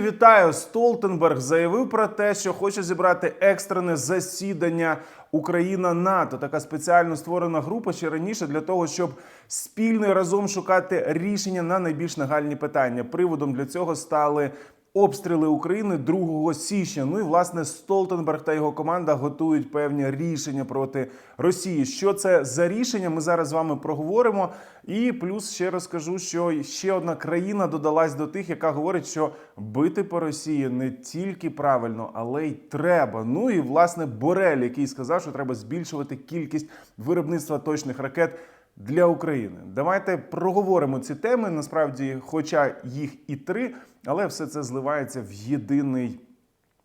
Вітаю! Столтенберг заявив про те, що хоче зібрати екстрене засідання Україна НАТО. Така спеціально створена група ще раніше для того, щоб спільно разом шукати рішення на найбільш нагальні питання. Приводом для цього стали. Обстріли України 2 січня. Ну і власне Столтенберг та його команда готують певні рішення проти Росії. Що це за рішення? Ми зараз з вами проговоримо. І плюс ще розкажу, що ще одна країна додалась до тих, яка говорить, що бити по Росії не тільки правильно, але й треба. Ну і власне Борель, який сказав, що треба збільшувати кількість виробництва точних ракет для України. Давайте проговоримо ці теми. Насправді, хоча їх і три, але все це зливається в єдиний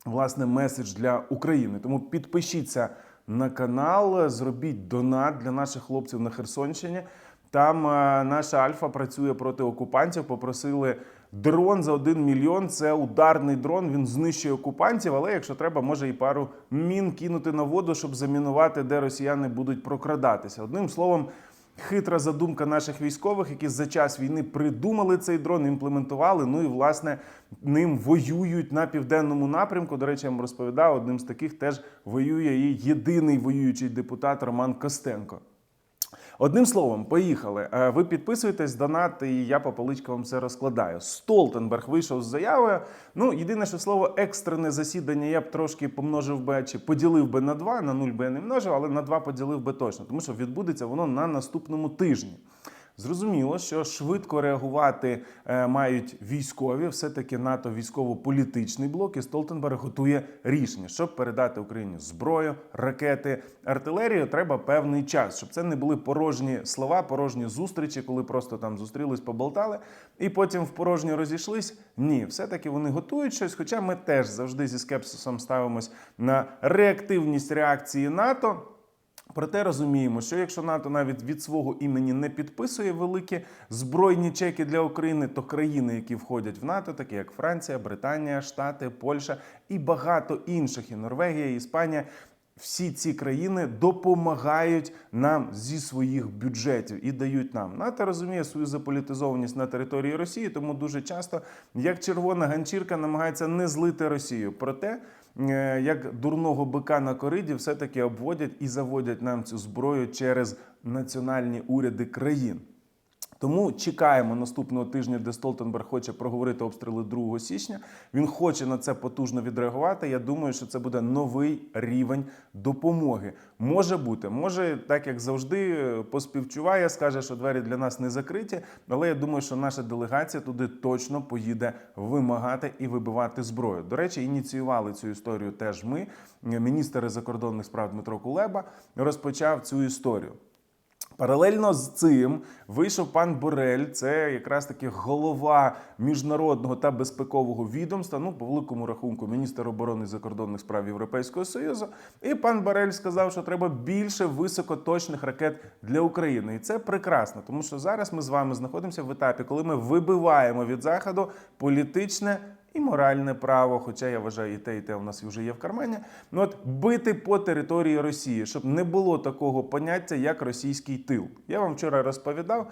власне меседж для України. Тому підпишіться на канал, зробіть донат для наших хлопців на Херсонщині. Там е, наша Альфа працює проти окупантів. Попросили дрон за 1 мільйон. Це ударний дрон. Він знищує окупантів. Але якщо треба, може і пару мін кинути на воду, щоб замінувати, де росіяни будуть прокрадатися. Одним словом. Хитра задумка наших військових, які за час війни придумали цей дрон, імплементували. Ну і власне ним воюють на південному напрямку. До речі, я вам розповідав, одним з таких теж воює і єдиний воюючий депутат Роман Костенко. Одним словом, поїхали. Е, Ви підписуєтесь, донат, і я по поличкам вам все розкладаю. Столтенберг вийшов з заявою. Ну, єдине, що слово екстрене засідання я б трошки помножив би чи поділив би на два, на нуль би я не множив, але на два поділив би точно, тому що відбудеться воно на наступному тижні. Зрозуміло, що швидко реагувати е, мають військові, все-таки НАТО військово-політичний блок, і Столтенберг готує рішення, щоб передати Україні зброю, ракети, артилерію. Треба певний час, щоб це не були порожні слова, порожні зустрічі, коли просто там зустрілись, поболтали, і потім в порожньо розійшлись. Ні, все-таки вони готують щось. Хоча ми теж завжди зі скепсисом ставимось на реактивність реакції НАТО. Проте розуміємо, що якщо НАТО навіть від свого імені не підписує великі збройні чеки для України, то країни, які входять в НАТО, такі як Франція, Британія, Штати, Польща і багато інших, і Норвегія, і Іспанія. Всі ці країни допомагають нам зі своїх бюджетів і дають нам. НАТО розуміє свою заполітизованість на території Росії, тому дуже часто, як червона ганчірка, намагається не злити Росію. Проте е, як дурного бика на кориді, все-таки обводять і заводять нам цю зброю через національні уряди країн. Тому чекаємо наступного тижня, де Столтенберг хоче проговорити обстріли 2 січня. Він хоче на це потужно відреагувати. Я думаю, що це буде новий рівень допомоги. Може бути, може, так як завжди, поспівчуває, скаже, що двері для нас не закриті. Але я думаю, що наша делегація туди точно поїде вимагати і вибивати зброю. До речі, ініціювали цю історію теж ми. Міністр закордонних справ Дмитро Кулеба розпочав цю історію. Паралельно з цим вийшов пан Борель, це якраз таки голова міжнародного та безпекового відомства. Ну, по великому рахунку, міністр оборони закордонних справ Європейського союзу. І пан Борель сказав, що треба більше високоточних ракет для України. І це прекрасно, тому що зараз ми з вами знаходимося в етапі, коли ми вибиваємо від заходу політичне. І моральне право, хоча я вважаю, і те, і те у нас вже є в кармані. Ну от бити по території Росії, щоб не було такого поняття, як російський тил. Я вам вчора розповідав.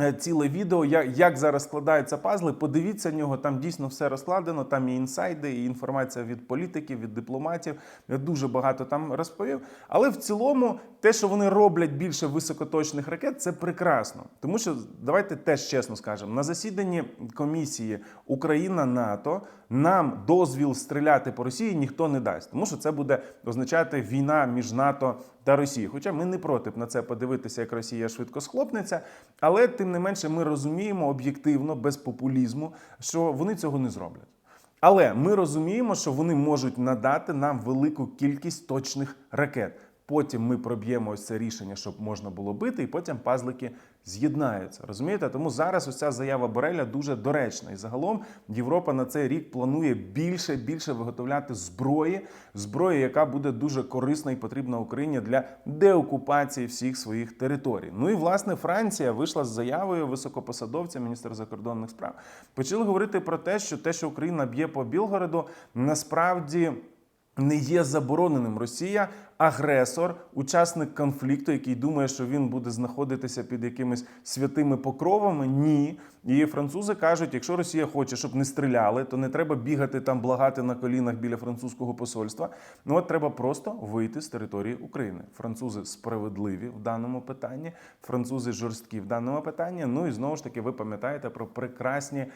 Е, Ціле відео, як, як зараз складаються пазли. Подивіться нього, там дійсно все розкладено. Там і інсайди, і інформація від політиків, від дипломатів. Я дуже багато там розповів. Але в цілому, те, що вони роблять більше високоточних ракет, це прекрасно. Тому що давайте теж чесно скажемо: на засіданні комісії Україна НАТО нам дозвіл стріляти по Росії ніхто не дасть, тому що це буде означати війна між НАТО та Росією. Хоча ми не проти на це подивитися, як Росія швидко схлопнеться, але тим не менше ми розуміємо об'єктивно, без популізму, що вони цього не зроблять. Але ми розуміємо, що вони можуть надати нам велику кількість точних ракет. Потім ми проб'ємо ось це рішення, щоб можна було бити, і потім пазлики з'єднаються. Розумієте? Тому зараз ось заява Бореля дуже доречна. І загалом Європа на цей рік планує більше більше виготовляти зброї, зброї, яка буде дуже корисна і потрібна Україні для деокупації всіх своїх територій. Ну і власне Франція вийшла з заявою високопосадовця, міністр закордонних справ. Почали говорити про те, що те, що Україна б'є по Білгороду, насправді не є забороненим. Росія агресор, учасник конфлікту, який думає, що він буде знаходитися під якимись святими покровами. Ні. І французи кажуть, якщо Росія хоче, щоб не стріляли, то не треба бігати там, благати на колінах біля французького посольства. Ну от треба просто вийти з території України. Французи справедливі в даному питанні, французи жорсткі в даному питанні. Ну і знову ж таки, ви пам'ятаєте про прекрасні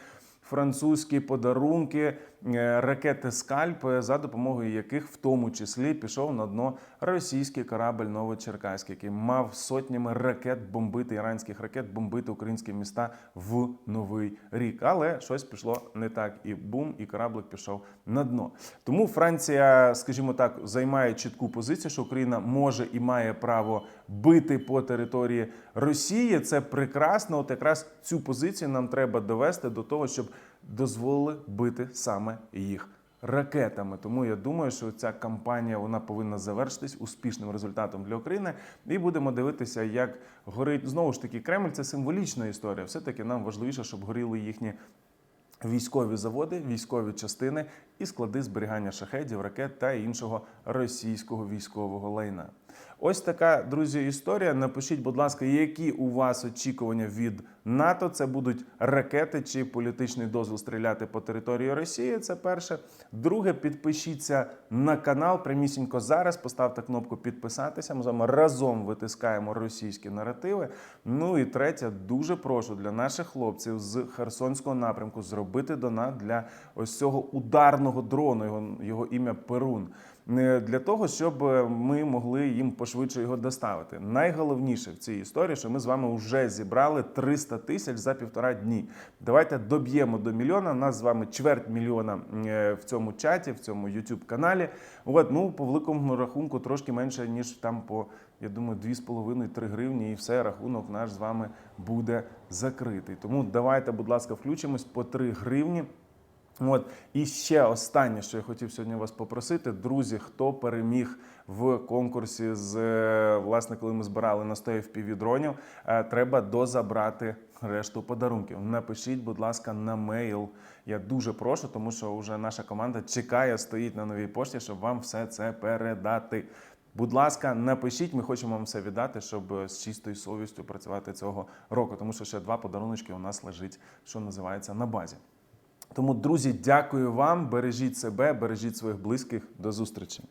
французькі подарунки, е, ракети Скальп, за допомогою яких в тому числі пішов на дно російський корабль Новочеркаський, який мав сотнями ракет бомбити іранських ракет, бомбити українські міста в новий рік. Але щось пішло не так, і бум, і кораблик пішов на дно. Тому Франція, скажімо так, займає чітку позицію, що Україна може і має право бити по території Росії. Це прекрасно. От якраз цю позицію нам треба довести до того, щоб дозволили бити саме їх. Ракетами, тому я думаю, що ця кампанія вона повинна завершитись успішним результатом для України. І будемо дивитися, як горить знову ж таки Кремль. Це символічна історія. Все таки нам важливіше, щоб горіли їхні військові заводи, військові частини і склади зберігання шахедів, ракет та іншого російського військового лайна. Ось така, друзі, історія. Напишіть, будь ласка, які у вас очікування від НАТО? Це будуть ракети чи політичний дозвіл стріляти по території Росії. Це перше. Друге, підпишіться на канал прямісінько зараз. Поставте кнопку підписатися. Ми з вами разом витискаємо російські наративи. Ну і третє, дуже прошу для наших хлопців з Херсонського напрямку зробити донат для ось цього ударного дрону. Його, його ім'я Перун. Для того, щоб е, ми могли їм пошвидше його доставити. Найголовніше в цій історії, що ми з вами вже зібрали 300 тисяч за півтора дні. Давайте доб'ємо до мільйона. Нас з вами чверть мільйона е, в цьому чаті, в цьому youtube каналі. От, ну по великому рахунку трошки менше ніж там по. Я думаю, 2,5-3 гривні, і все, рахунок наш з вами буде закритий. Тому давайте, будь ласка, включимось по 3 гривні. От і ще останнє, що я хотів сьогодні вас попросити, друзі, хто переміг в конкурсі з е, власне, коли ми збирали на 100 FPV дронів, е, треба дозабрати решту подарунків. Напишіть, будь ласка, на мейл. Я дуже прошу, тому що вже наша команда чекає, стоїть на новій пошті, щоб вам все це передати. Будь ласка, напишіть, ми хочемо вам все віддати, щоб з чистою совістю працювати цього року, тому що ще два подаруночки у нас лежить, що називається на базі. Тому, друзі, дякую вам. Бережіть себе, бережіть своїх близьких. До зустрічі.